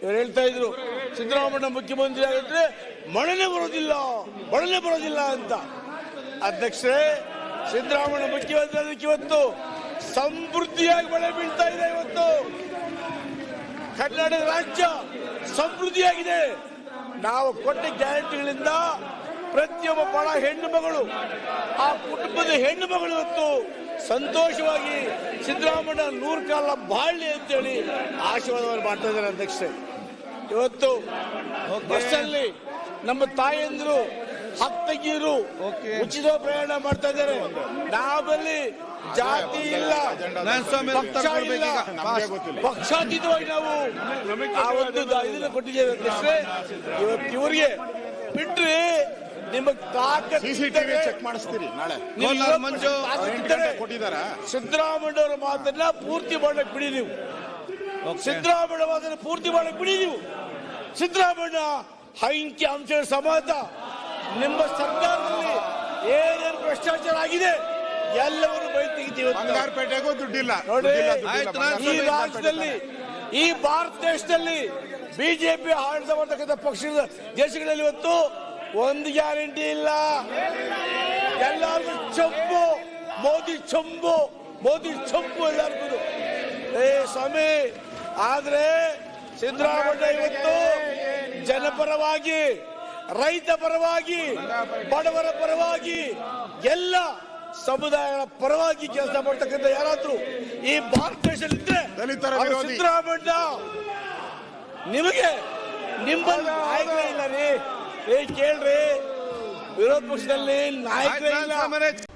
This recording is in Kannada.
ಇವ್ರು ಹೇಳ್ತಾ ಇದ್ರು, ಸಿದ್ದರಾಮಯ್ಯ ಮುಖ್ಯಮಂತ್ರಿ ಆಗಿದ್ರೆ ಮಳೆನೇ ಬರೋದಿಲ್ಲ ಮಳೆನೇ ಬರೋದಿಲ್ಲ ಅಂತ. ಅಧ್ಯಕ್ಷರೇ, ಸಿದ್ದರಾಮಯ್ಯ ಮುಖ್ಯಮಂತ್ರಿ ಅದಕ್ಕೆ ಇವತ್ತು ಸಮೃದ್ಧಿಯಾಗಿ ಮಳೆ ಬೀಳ್ತಾ ಇದೆ ಇವತ್ತು. ಕರ್ನಾಟಕ ರಾಜ್ಯ ಸಮೃದ್ಧಿಯಾಗಿದೆ. ನಾವು ಕೊಟ್ಟ ಗ್ಯಾರಂಟಿಗಳಿಂದ ಪ್ರತಿಯೊಬ್ಬ ಬಡ ಹೆಣ್ಣು ಮಗಳು, ಆ ಕುಟುಂಬದ ಹೆಣ್ಣು ಮಗಳು ಇವತ್ತು ಸಂತೋಷವಾಗಿ ಸಿದ್ದರಾಮಯ್ಯ ನೂರು ಕಾಲ ಬಾಳ್ಲಿ ಅಂತೇಳಿ ಆಶೀರ್ವಾದವನ್ನು ಮಾಡ್ತಾ ಇದ್ದಾರೆ ಅಧ್ಯಕ್ಷ ಇವತ್ತು ಬಸ್ಸಲ್ಲಿ ನಮ್ಮ ತಾಯಂದಿರು ಹತ್ತಗೀರು. ಉಚಿತ ಪ್ರಯಾಣ ಮಾಡ್ತಾ ಇದ್ದಾರೆ. ನಾವಲ್ಲಿ ಜಾತಿ ಇಲ್ಲ ಪಕ್ಷ ಪಕ್ಷಾತೀತವಾಗಿ ನಾವು ಆ ಒಂದು ಇದನ್ನ ಕೊಟ್ಟಿದ್ದೇವೆ ಅಧ್ಯಕ್ಷರೇ. ಇವತ್ತು ಇವರಿಗೆ ಬಿಟ್ರಿ ನಿಮಗೆ ತಾಕತ್ ಸಿಸಿಟಿವಿ ಚೆಕ್ ಮಾಡಿಸ್ತೀರಿ ನಾಳೆ. ಮಂಜು ಕೊಟ್ಟಿದ್ದಾರ. ಸಿದ್ದರಾಮಯ್ಯ ಅವರ ಮಾತನ್ನ ಪೂರ್ತಿ ಮಾಡಕ್ ಬಿಡಿ ನೀವು. ಸಿದ್ದರಾಮಯ್ಯ ಮಾತನ್ನ ಪೂರ್ತಿ ಮಾಡಕ್ ಬಿಡಿ ನೀವು. ಸಿದ್ದರಾಮಯ್ಯ ಅಂಕಿ ಅಂಶಗಳ ಸಮಾಜ ನಿಮ್ಮ ಸರ್ಕಾರದಲ್ಲಿ ಏನೇನು ಭ್ರಷ್ಟಾಚಾರ ಆಗಿದೆ ಎಲ್ಲವನ್ನು ಬೈ ತೆಗಿತೀವಿ. ಬಂಗಾರಪೇಟೆಗೂ ದುಡ್ಡಿಲ್ಲ. ನೋಡಿ ಈ ರಾಜ್ಯದಲ್ಲಿ ಈ ಭಾರತ ದೇಶದಲ್ಲಿ ಬಿಜೆಪಿ ಆಡಳಿತ ಮಾಡತಕ್ಕಂಥ ಪಕ್ಷದ ದೇಶಗಳಲ್ಲಿ ಇವತ್ತು ಒಂದು ಗ್ಯಾರಂಟಿ ಇಲ್ಲ. ಎಲ್ಲರಿಗೂ ಚೊಂಬು ಮೋದಿ ಚಂಬು ಮೋದಿ ಚಂಬು ಎಲ್ಲರಿಗೂ ಏ ಸ್ವಾಮಿ ಆದ್ರೆ ಸಿದ್ದರಾಮಯ್ಯ ಇವತ್ತು ಜನಪರವಾಗಿ ರೈತ ಪರವಾಗಿ ಬಡವರ ಪರವಾಗಿ ಎಲ್ಲ ಸಮುದಾಯಗಳ ಪರವಾಗಿ ಕೆಲಸ ಮಾಡ್ತಕ್ಕಂಥ ಯಾರಾದ್ರೂ ಈ ಭಾರತ ದೇಶದಲ್ಲಿ ಇದ್ರೆ. ಸಿದ್ದರಾಮಯ್ಯ ನಿಮಗೆ ನಿಮ್ಮಲ್ಲಿ ನಾಯಕರೇ ಇಲ್ಲ ರೀ. ಏ ಕೇಳ್ರಿ ವಿರೋಧ ಪಕ್ಷದಲ್ಲಿ ನಾಯಕರೇ ಇಲ್ಲ.